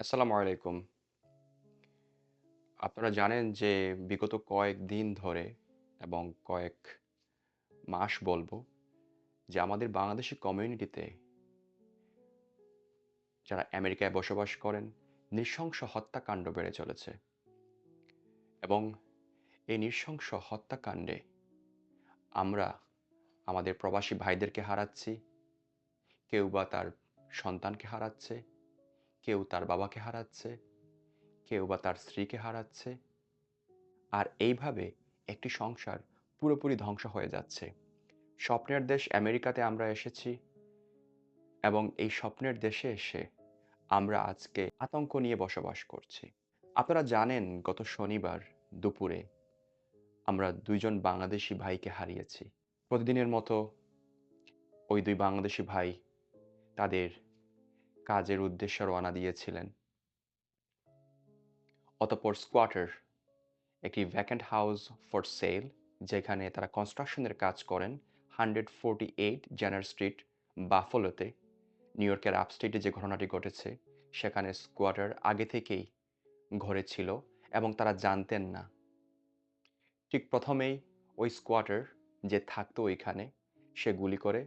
আসসালামু আলাইকুম। আপনারা জানেন যে বিগত কয়েক দিন ধরে এবং কয়েক মাস বলব যে আমাদের বাংলাদেশি কমিউনিটিতে যারা আমেরিকায় বসবাস করেন, নৃশংস হত্যাকাণ্ড বেড়ে চলেছে। এবং এই নৃশংস হত্যাকাণ্ডে আমরা আমাদের প্রবাসী ভাইদেরকে হারাচ্ছি, কেউ বা তার সন্তানকে হারাচ্ছে, কেউ তার বাবাকে হারাচ্ছে, কেউ বা তার স্ত্রীকে হারাচ্ছে। আর এইভাবে একটি সংসার পুরোপুরি ধ্বংস হয়ে যাচ্ছে। স্বপ্নের দেশ আমেরিকাতে আমরা এসেছি এবং এই স্বপ্নের দেশে এসে আমরা আজকে আতঙ্ক নিয়ে বসবাস করছি। আপনারা জানেন গত শনিবার দুপুরে আমরা ২ জন বাংলাদেশী ভাইকে হারিয়েছি। প্রতিদিনের মতো ওই দুই বাংলাদেশী ভাই তাদের কাজের উদ্দেশ্যে রওনা দিয়েছিলেন। অতঃপর স্কোয়াটার একটি ভ্যাকেন্ট হাউস ফর সেল যেখানে তারা কনস্ট্রাকশনের কাজ করেন 148 জেনার স্ট্রিট, বাফলোতে নিউ ইয়র্কের আপস্টেটে যে ঘটনাটি ঘটেছে সেখানে স্কোয়াটার আগে থেকেই ঘরে ছিল এবং তারা জানতেন না। ঠিক প্রথমেই ওই স্কোয়াটার যে থাকতো ওইখানে সে গুলি করে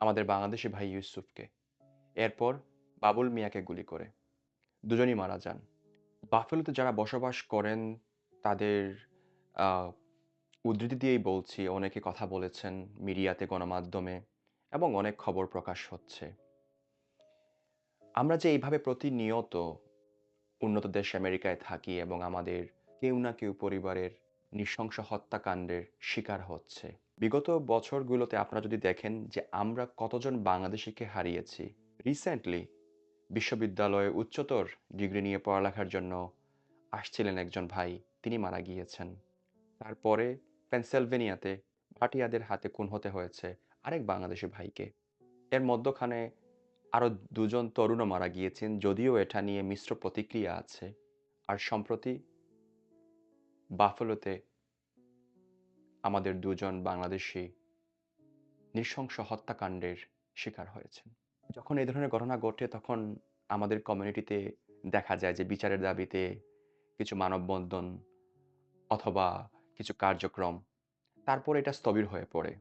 আমাদের বাংলাদেশি ভাই ইউসুফকে। এরপর বাবুল মিয়াকে গুলি করে। দুজনই মারা যান। বাফেলোতে যারা বসবাস করেন তাদের উদ্ধৃতি দিয়েই বলছি অনেকে কথা বলেছেন মিডিয়াতে, গণমাধ্যমে এবং অনেক খবর প্রকাশ হচ্ছে। আমরা যে এইভাবে প্রতিনিয়ত উন্নত দেশ আমেরিকায় থাকি এবং আমাদের কেউ না কেউ পরিবারের নৃশংস হত্যাকাণ্ডের শিকার হচ্ছে। বিগত বছরগুলোতে আপনারা যদি দেখেন যে আমরা কতজন বাংলাদেশিকে হারিয়েছি। রিসেন্টলি বিশ্ববিদ্যালয়ে উচ্চতর ডিগ্রি নিয়ে পড়ালেখার জন্য আসছিলেন একজন ভাই, তিনি মারা গিয়েছেন। তারপরে পেনসিলভেনিয়াতে ভাটিয়াদের হাতে খুন হতে হয়েছে আরেক বাংলাদেশি ভাইকে। এর মধ্যখানে আরও দুজন তরুণও মারা গিয়েছেন যদিও এটা নিয়ে মিশ্র প্রতিক্রিয়া আছে। আর সম্প্রতি বাফেলোতে আমাদের দুজন বাংলাদেশি নৃশংস হত্যাকাণ্ডের শিকার হয়েছেন। যখন এই ধরনের ঘটনা ঘটে তখন আমাদের কমিউনিটিতে দেখা যায় যে বিচারের দাবিতে কিছু মানববন্ধন অথবা কিছু কার্যক্রম তারপর এটা স্থবির হয়ে পড়ে।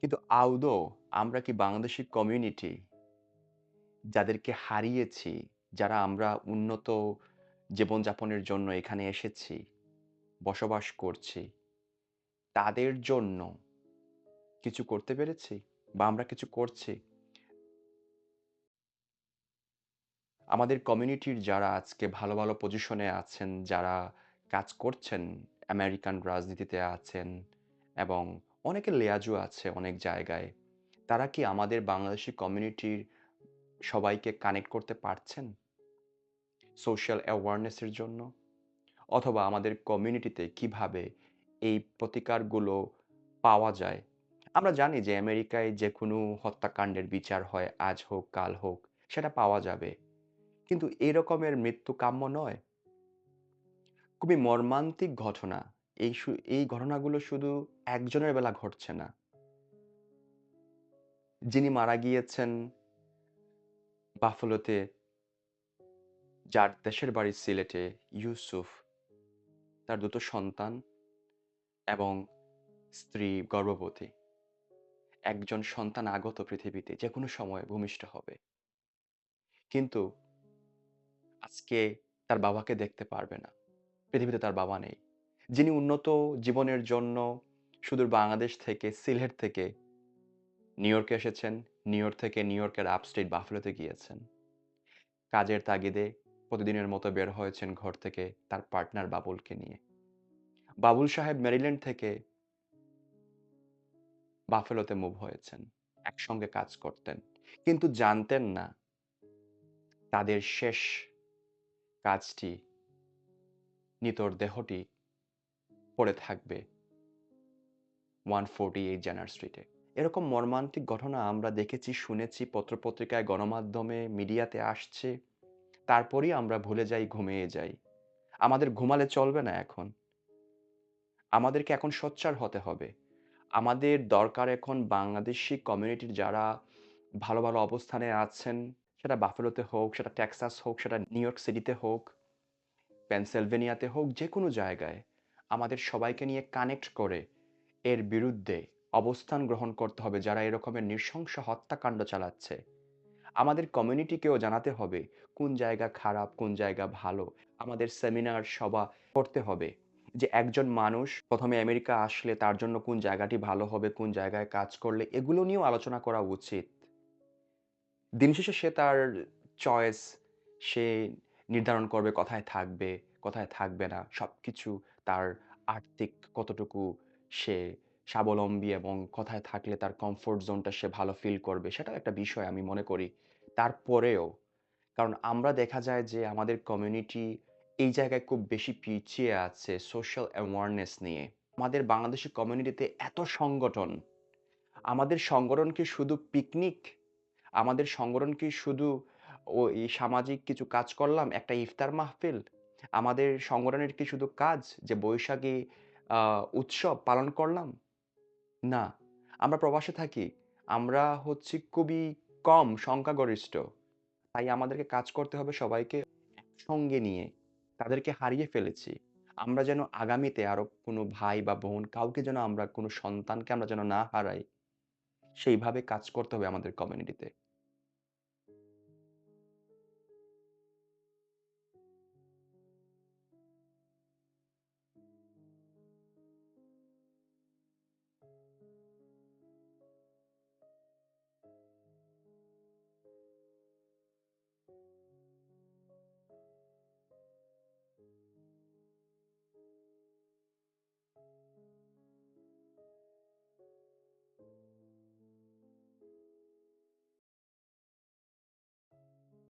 কিন্তু আদৌ আমরা কি বাংলাদেশি কমিউনিটি যাদেরকে হারিয়েছি, যারা আমরা উন্নত জীবনযাপনের জন্য এখানে এসেছি, বসবাস করছি, তাদের জন্য কিছু করতে পেরেছি বা আমরা কিছু করছি? আমাদের কমিউনিটির যারা আজকে ভালো, ভালো পজিশনে আছেন, যারা কাজ করছেন, আমেরিকান রাজনীতিতে আছেন এবং অনেকের লেয়াজু আছে অনেক জায়গায়। তারা কি আমাদের বাংলাদেশি কমিউনিটির সবাইকে কানেক্ট করতে পারছেন? সোশ্যাল অ্যাওয়ারনেসের জন্য? অথবা আমাদের কমিউনিটিতে কীভাবে এই প্রতিকারগুলো পাওয়া যায়? আমরা জানি যে আমেরিকায় যেকোনো হত্যাকাণ্ডের বিচার হয় আজ হোক, কাল হোক, সেটা পাওয়া যাবে। কিন্তু এ রকমের মৃত্যু কাম্য নয়। খুবই মর্মান্তিক ঘটনা। এই এই ঘটনাগুলো শুধু একজনের বেলা ঘটছে না। যিনি মারা গিয়েছেন বাফলোতে যার দেশের বাড়ি সিলেটে ইউসুফ, তার দুটো সন্তান এবং স্ত্রী গর্ভবতী। একজন সন্তান আগত পৃথিবীতে যেকোনো সময়ে ভূমিষ্ঠ হবে। কিন্তু আজকে তার বাবাকে দেখতে পারবে না। পৃথিবীতে তার বাবা নেই। যিনি উন্নত জীবনের জন্য সুদূর বাংলাদেশ থেকে, সিলেট থেকে নিউ ইয়র্কে এসেছেন। নিউ ইয়র্ক থেকে নিউ ইয়র্কের আপস্টেট বাফেলোতে গিয়েছেন। কাজের তাগিদে প্রতিদিনের মতো বের হয়েছেন ঘর থেকে তার পার্টনার বাবুলকে নিয়ে। বাবুল সাহেব মেরিল্যান্ড থেকে বাফেলোতে মুভ হয়েছেন। একসঙ্গে কাজ করতেন। কিন্তু জানতেন না তাদের শেষ কাজটি নিতর দেহটি পড়ে থাকবে 148 জেনার স্ট্রিটে। এরকম মর্মান্তিক ঘটনা আমরা দেখেছি, শুনেছি, পত্রপত্রিকায়, গণমাধ্যমে, মিডিয়াতে আসছে। তারপরেই আমরা ভুলে যাই, ঘুমিয়ে যাই। আমাদের ঘুমালে চলবে না এখন। আমাদেরকে এখন সোচ্চার হতে হবে। আমাদের দরকার এখন বাংলাদেশি কমিউনিটির যারা ভালো, ভালো অবস্থানে আছেন, সেটা বাফেলোতে হোক, সেটা টেক্সাস হোক, সেটা নিউ ইয়র্ক সিটিতে হোক, পেনসিলভেনিয়াতে হোক, যে কোনো জায়গায় আমাদের সবাইকে নিয়ে কানেক্ট করে এর বিরুদ্ধে অবস্থান গ্রহণ করতে হবে যারা এরকমের নৃশংস হত্যাকাণ্ড চালাচ্ছে। আমাদের কমিউনিটিকেও জানাতে হবে কোন জায়গা খারাপ, কোন জায়গা ভালো। আমাদের সেমিনার, সভা করতে হবে যে একজন মানুষ প্রথমে আমেরিকা আসলে তার জন্য কোন জায়গাটি ভালো হবে, কোন জায়গায় কাজ করলে এগুলো নিয়েও আলোচনা করা উচিত। দিন শেষে সে তার চয়েস সে নির্ধারণ করবে কোথায় থাকবে, কোথায় থাকবে না। সব কিছু তার আর্থিক কতটুকু সে স্বাবলম্বী এবং কোথায় থাকলে তার কমফোর্ট জোনটা সে ভালো ফিল করবে সেটাও একটা বিষয় আমি মনে করি। তারপরেও কারণ আমরা দেখা যায় যে আমাদের কমিউনিটি এই জায়গায় খুব বেশি পিছিয়ে আছে সোশ্যাল অ্যাওয়ারনেস নিয়ে। আমাদের বাংলাদেশি কমিউনিটিতে এত সংগঠন। আমাদের সংগঠন কি শুধু পিকনিক? আমাদের সংগঠন কি শুধু ওই সামাজিক কিছু কাজ করলাম, একটা ইফতার মাহফিল? আমাদের সংগঠনের কি শুধু কাজ যে বৈশাখী উৎসব পালন করলাম? না। আমরা প্রবাসে থাকি। আমরা হচ্ছি খুবই কম সংখ্যাগরিষ্ঠ। তাই আমাদেরকে কাজ করতে হবে সবাইকে সঙ্গে নিয়ে। তাদেরকে হারিয়ে ফেলেছি। আমরা যেন আগামীতে আরও কোনো ভাই বা বোন, কাউকে যেন আমরা, কোনো সন্তানকে আমরা যেন না হারাই। সেইভাবে কাজ করতে হবে আমাদের কমিউনিটিতে।